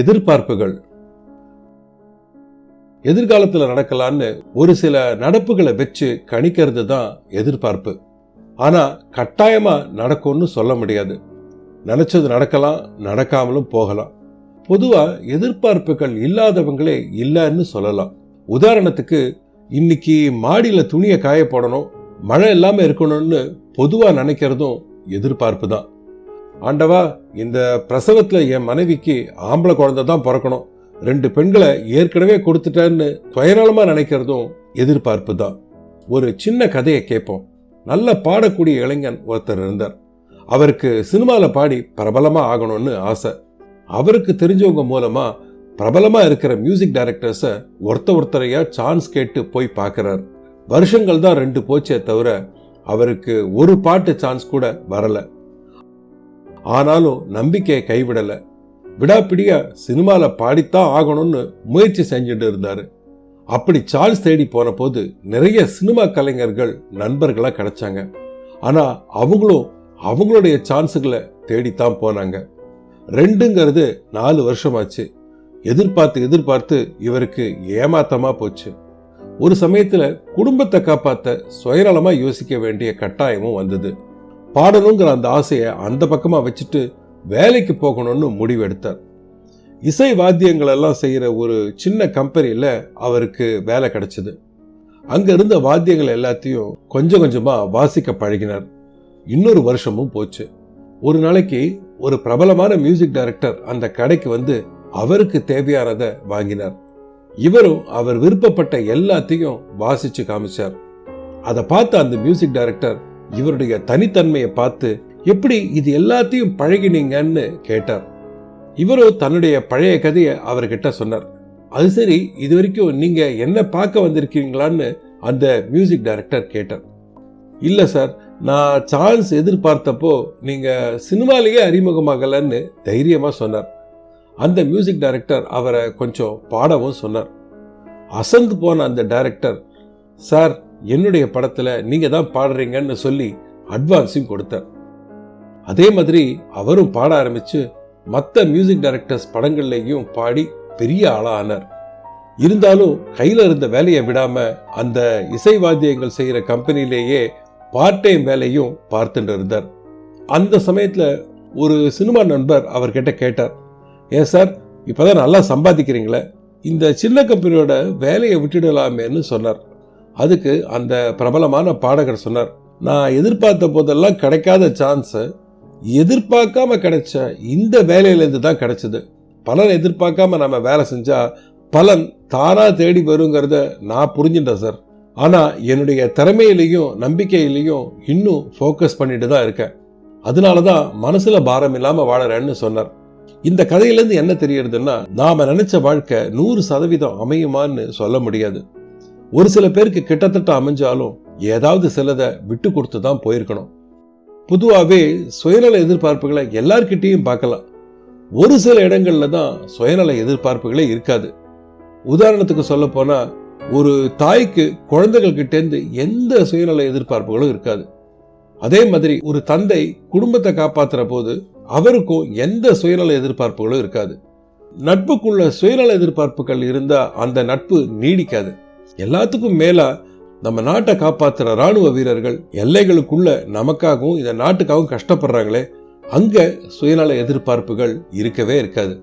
எதிர்பார்ப்புகள். எதிர்காலத்தில் நடக்கலான்னு ஒரு சில நடப்புகளை வச்சு கணிக்கிறது தான் எதிர்பார்ப்பு. ஆனால் கட்டாயமாக நடக்கும்னு சொல்ல முடியாது. நினச்சது நடக்கலாம் நடக்காமலும் போகலாம். பொதுவாக எதிர்பார்ப்புகள் இல்லாதவங்களே இல்லைன்னு சொல்லலாம். உதாரணத்துக்கு இன்னைக்கு மாடியில் துணியை காய போடணும் மழை இல்லாமல் இருக்கணும்னு பொதுவாக நினைக்கிறதும் எதிர்பார்ப்பு தான். ஆண்டவா இந்த பிரசவத்தில் என் மனைவிக்கு ஆம்பளை குழந்தை தான் பிறக்கணும். ரெண்டு பெண்களை ஏற்கனவே கொடுத்துட்டேன்னு சுயநலமா நினைக்கிறதும் எதிர்பார்ப்பு தான் ஒரு சின்ன கதையை கேட்போம். நல்ல பாடக்கூடிய இளைஞன் ஒருத்தர் இருந்தார். அவருக்கு சினிமாவில் பாடி பிரபலமாக ஆகணும்னு ஆசை. அவருக்கு தெரிஞ்சவங்க மூலமாக பிரபலமாக இருக்கிற மியூசிக் டைரக்டர்ஸை ஒருத்த ஒருத்தரையாக சான்ஸ் கேட்டு போய் பார்க்குறார். வருஷங்கள் தான் ரெண்டு போச்சே தவிர அவருக்கு ஒரு பாட்டு சான்ஸ் கூட வரலை. ஆனாலும் நம்பிக்கையை கைவிடலை. விடாப்பிடியா சினிமாவில் பாடித்தான் ஆகணும்னு முயற்சி செஞ்சுட்டு இருந்தார். அப்படி சான்ஸ் தேடி போன போது நிறைய சினிமா கலைஞர்கள் நண்பர்களாக கிடைச்சாங்க. ஆனால் அவங்களும் அவங்களுடைய சான்ஸுகளை தேடித்தான் போனாங்க. ரெண்டுங்கிறது நாலு வருஷமாச்சு. எதிர்பார்த்து எதிர்பார்த்து இவருக்கு ஏமாத்தமாக போச்சு. ஒரு சமயத்தில் குடும்பத்தை காப்பாற்ற சுயநலமாக யோசிக்க வேண்டிய கட்டாயமும் வந்தது. பாடணுங்கிற அந்த ஆசையை அந்த பக்கமாக வச்சுட்டு வேலைக்கு போகணும்னு முடிவெடுத்தார். இசை வாத்தியங்கள் எல்லாம் செய்கிற ஒரு சின்ன கம்பெனியில் அவருக்கு வேலை கிடைச்சது. அங்கே இருந்த வாத்தியங்கள் எல்லாத்தையும் கொஞ்சம் கொஞ்சமாக வாசிக்க பழகினார். இன்னொரு வருஷமும் போச்சு. ஒரு நாளைக்கு ஒரு பிரபலமான மியூசிக் டைரக்டர் அந்த கடைக்கு வந்து அவருக்கு தேவையானதை வாங்கினார். இவரும் அவர் விருப்பப்பட்ட எல்லாத்தையும் வாசிச்சு காமிச்சார். அதை பார்த்த அந்த மியூசிக் டைரக்டர் இவருடைய தனித்தன்மையை பார்த்து எப்படி இது எல்லாத்தையும் பழகினீங்கன்னு? கேட்டார். இவரும் தன்னுடைய பழைய கதையை அவர்கிட்ட சொன்னார். அது சரி இது வரைக்கும் நீங்கள் என்ன பார்க்க வந்திருக்கீங்களான்னு அந்த மியூசிக் டைரக்டர் கேட்டார். இல்லை சார் நான் சான்ஸ் எதிர்பார்த்தப்போ நீங்கள் சினிமாலேயே அறிமுகமாகலன்னு தைரியமாக சொன்னார். அந்த மியூசிக் டைரக்டர் அவரை கொஞ்சம் பாடவும் சொன்னார். அசந்து போன அந்த டைரக்டர் சார் என்னுடைய படத்தில் நீங்கள் தான் பாடுறீங்கன்னு சொல்லி அட்வான்ஸையும் கொடுத்தார் அதே மாதிரி அவரும் பாட ஆரம்பித்து மற்ற மியூசிக் டைரக்டர்ஸ் படங்கள்லேயும் பாடி பெரிய ஆளாக ஆனார். இருந்தாலும் கையில் இருந்த வேலையை விடாமல் அந்த இசை வாத்தியங்கள் செய்கிற கம்பெனிலேயே பார்ட் டைம் வேலையும் பார்த்துட்டு இருந்தார். அந்த சமயத்தில் ஒரு சினிமா நண்பர் அவர்கிட்ட கேட்டார் ஏன் சார் இப்பதான் நல்லா சம்பாதிக்கிறீங்களே? இந்த சின்ன கம்பெனியோட வேலையை விட்டுடலாமேன்னு சொன்னார். அதுக்கு அந்த பிரபலமான பாடகர் சொன்னார் நான் எதிர்பார்த்த போதெல்லாம் கிடைக்காத சான்ஸு எதிர்பார்க்காம கிடைச்ச இந்த வேலையிலேருந்து தான் கிடைச்சது. பலன் எதிர்பார்க்காம நம்ம வேலை செஞ்சால் பலன் தானாக தேடி வருங்கிறத நான் புரிஞ்சுட்டேன் சார். ஆனால் என்னுடைய திறமையிலையும் நம்பிக்கையிலையும் இன்னும் ஃபோக்கஸ் பண்ணிட்டு தான் இருக்கேன். அதனால தான் மனசில் பாரம் இல்லாமல் வாழறேன்னு சொன்னார். இந்த கதையிலேருந்து என்ன தெரியறதுன்னா நாம் நினச்ச வாழ்க்கை நூறு சதவீதம் அமையுமான்னு சொல்ல முடியாது. ஒரு சில பேருக்கு கிட்டத்தட்ட அமைஞ்சாலும் ஏதாவது சிலதை விட்டு கொடுத்து தான் போயிருக்கணும். பொதுவாகவே சுயநல எதிர்பார்ப்புகளை எல்லார்கிட்டேயும் பார்க்கலாம். ஒரு சில இடங்கள்ல தான் சுயநல எதிர்பார்ப்புகளே இருக்காது. உதாரணத்துக்கு சொல்ல போனால் ஒரு தாய்க்கு குழந்தைகள் கிட்டேருந்து எந்த சுயநல எதிர்பார்ப்புகளும் இருக்காது. அதே மாதிரி ஒரு தந்தை குடும்பத்தை காப்பாத்துற போது அவருக்கும் எந்த சுயநல எதிர்பார்ப்புகளும் இருக்காது. நட்புக்குள்ள சுயநல எதிர்பார்ப்புகள் இருந்தால் அந்த நட்பு நீடிக்காது. எல்லாத்துக்கும் மேலா நம்ம நாட்டை காப்பாற்றுற ராணுவ வீரர்கள் எல்லைகளுக்குள்ள நமக்காகவும் இந்த நாட்டுக்காகவும் கஷ்டப்படுறாங்களே அங்கே சுயநல எதிர்பார்ப்புகள் இருக்கவே இருக்காது.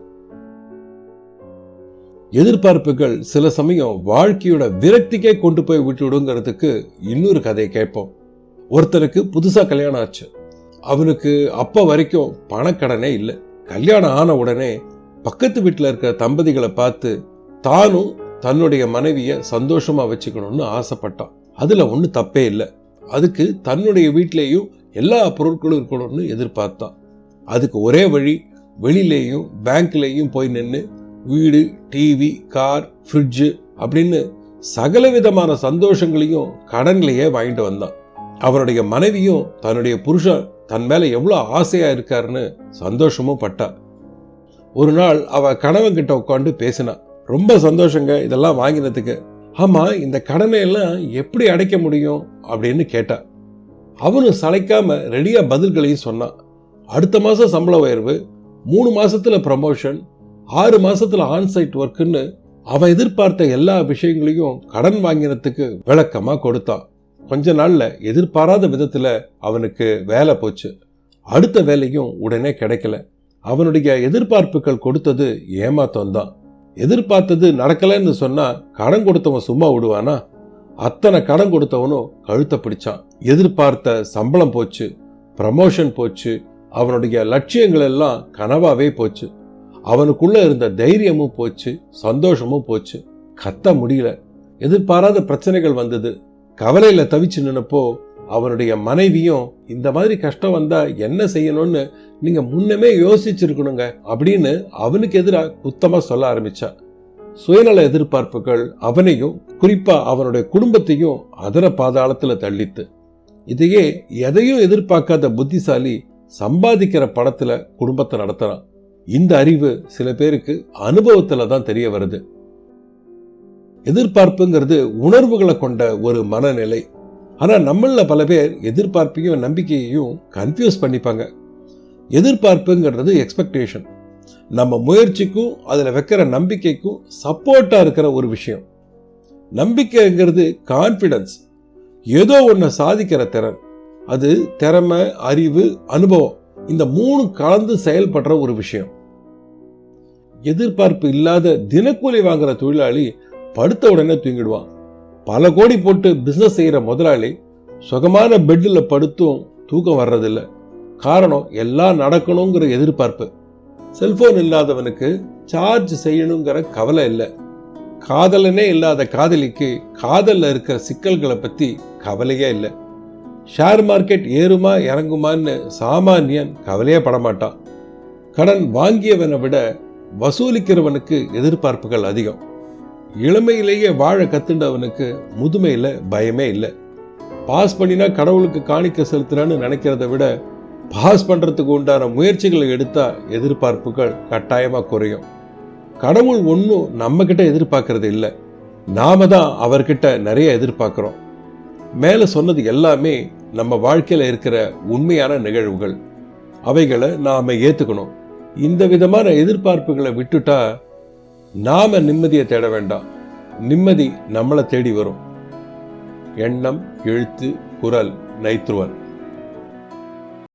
எதிர்பார்ப்புகள் சில சமயம் வாழ்க்கையோட விரக்திக்கே கொண்டு போய் விட்டுவிடுங்கிறதுக்கு இன்னொரு கதையை கேட்போம். ஒருத்தருக்கு புதுசாக கல்யாணம் ஆச்சு. அவனுக்கு அப்போ வரைக்கும் பணக்கடனே இல்லை. கல்யாணம் ஆன உடனே பக்கத்து வீட்டில் இருக்கிற தம்பதிகளை பார்த்து தானும் தன்னுடைய மனைவியை சந்தோஷமாக வச்சுக்கணும்னு ஆசைப்பட்டான். அதில் ஒன்றும் தப்பே இல்லை. அதுக்கு தன்னுடைய வீட்லேயும் எல்லா பொருட்களும் இருக்கணும்னு எதிர்பார்த்தான். அதுக்கு ஒரே வழி வெளியிலேயும் பேங்க்லேயும் போய் நின்று வீடு டிவி கார் ஃப்ரிட்ஜு அப்படின்னு சகல விதமான சந்தோஷங்களையும் கடன்லேயே வாங்கிட்டு வந்தான். அவருடைய மனைவியும் தன்னுடைய புருஷன் தன் மேலே எவ்வளோ ஆசையாக இருக்காருன்னு சந்தோஷமும் பட்டா ஒரு நாள் அவ கணவன் கிட்ட உட்காந்து பேசினான். ரொம்ப சந்தோஷங்க இதெல்லாம் வாங்கினதுக்கு. ஆமாம் இந்த கடனை எல்லாம் எப்படி அடைக்க முடியும் அப்படின்னு கேட்டா அவனும் சளைக்காம ரெடியாக பதில்களையும் சொன்னான். அடுத்த மாதம் சம்பள உயர்வு மூணு மாதத்தில் ப்ரமோஷன் ஆறு மாதத்தில் ஆன்சைட் ஒர்க்குன்னு அவன் எதிர்பார்த்த எல்லா விஷயங்களையும் கடன் வாங்கினதுக்கு விளக்கமாக கொடுத்தான். கொஞ்ச நாளில் எதிர்பாராத விதத்தில் அவனுக்கு வேலை போச்சு. அடுத்த வேலையும் உடனே கிடைக்கல. அவனுடைய எதிர்பார்ப்புகள் கொடுத்தது ஏமாத்தம் தான் எதிர்பார்த்தது நடக்கலைன்னு சொன்னால் கடன் கொடுத்தவன் சும்மா விடுவானா? அத்தனை கடன் கொடுத்தவனும் கழுத்தை பிடிச்சான். எதிர்பார்த்த சம்பளம் போச்சு ப்ரமோஷன் போச்சு அவனுடைய லட்சியங்கள் எல்லாம் கனவாவே போச்சு. அவனுக்குள்ள இருந்த தைரியமும் போச்சு சந்தோஷமும் போச்சு. கத்த முடியல. எதிர்பாராத பிரச்சனைகள் வந்தது. கவலையில் தவிச்சு நின்னப்போ அவனுடைய மனைவியும் இந்த மாதிரி கஷ்டம் வந்தா என்ன செய்யணும்னு நீங்க முன்னமே யோசிச்சிருக்கணுங்க அப்படின்னு அவனுக்கு எதிராக குத்தமா சொல்ல ஆரம்பிச்சா. சுயநல எதிர்பார்ப்புகள் அவனையும் குறிப்பா அவனுடைய குடும்பத்தையும் அதர பாதாளத்துல தள்ளித்து. இதையே எதையும் எதிர்பார்க்காத புத்திசாலி சம்பாதிக்கிற பணத்துல குடும்பத்தை நடத்துறான். இந்த அறிவு சில பேருக்கு அனுபவத்துல தான் தெரிய வருது. எதிர்பார்ப்புங்கிறது உணர்வுகளை கொண்ட ஒரு மனநிலை. ஆனால் நம்மளில் பல பேர் எதிர்பார்ப்பையும் நம்பிக்கையையும் கன்ஃபியூஸ் பண்ணிப்பாங்க. எதிர்பார்ப்புங்கிறது எக்ஸ்பெக்டேஷன் நம்ம முயற்சிக்கும் அதில் வைக்கிற நம்பிக்கைக்கும் சப்போர்ட்டாக இருக்கிற ஒரு விஷயம். நம்பிக்கைங்கிறது கான்ஃபிடன்ஸ் ஏதோ ஒன்றை சாதிக்கிற திறன். அது திறமை அறிவு அனுபவம். இந்த மூணு கலந்து செயல்படுற ஒரு விஷயம். எதிர்பார்ப்பு இல்லாத தினக்கூலி வாங்குற தொழிலாளி படுத்த உடனே தூங்கிடுவான். பல கோடி போட்டு பிஸ்னஸ் செய்கிற முதலாளி சுகமான பெட்டில் படுத்தும் தூக்கம் வர்றதில்லை. காரணம் எல்லாம் நடக்கணுங்கிற எதிர்பார்ப்பு. செல்போன் இல்லாதவனுக்கு சார்ஜ் செய்யணுங்கிற கவலை இல்லை. காதலனே இல்லாத காதலிக்கு காதலில் இருக்கிற சிக்கல்களை பற்றி கவலையே இல்லை. ஷேர் மார்க்கெட் ஏறுமா இறங்குமான்னு சாமானியன் கவலையே படமாட்டான். கடன் வாங்கியவனை விட வசூலிக்கிறவனுக்கு எதிர்பார்ப்புகள் அதிகம். இளமையிலேயே வாழ கத்துண்டவனுக்கு முதுமையில் பயமே இல்லை. பாஸ் பண்ணினா கடவுளுக்கு காணிக்க செலுத்துறான்னு நினைக்கிறத விட பாஸ் பண்ணுறதுக்கு உண்டான முயற்சிகளை எடுத்தால் எதிர்பார்ப்புகள் கட்டாயமாக குறையும். கடவுள் ஒன்றும் நம்ம கிட்ட எதிர்பார்க்கறது இல்லை. நாம தான் அவர்கிட்ட நிறைய எதிர்பார்க்குறோம். மேலே சொன்னது எல்லாமே நம்ம வாழ்க்கையில் இருக்கிற உண்மையான நிகழ்வுகள். அவைகளை நாம ஏற்றுக்கணும் இந்த விதமான எதிர்பார்ப்புகளை விட்டுட்டா நாம நிம்மதியை தேட வேண்டாம். நிம்மதி நம்மளை தேடி வரும். எண்ணம் எழுத்து குரல் நைத்ருவன்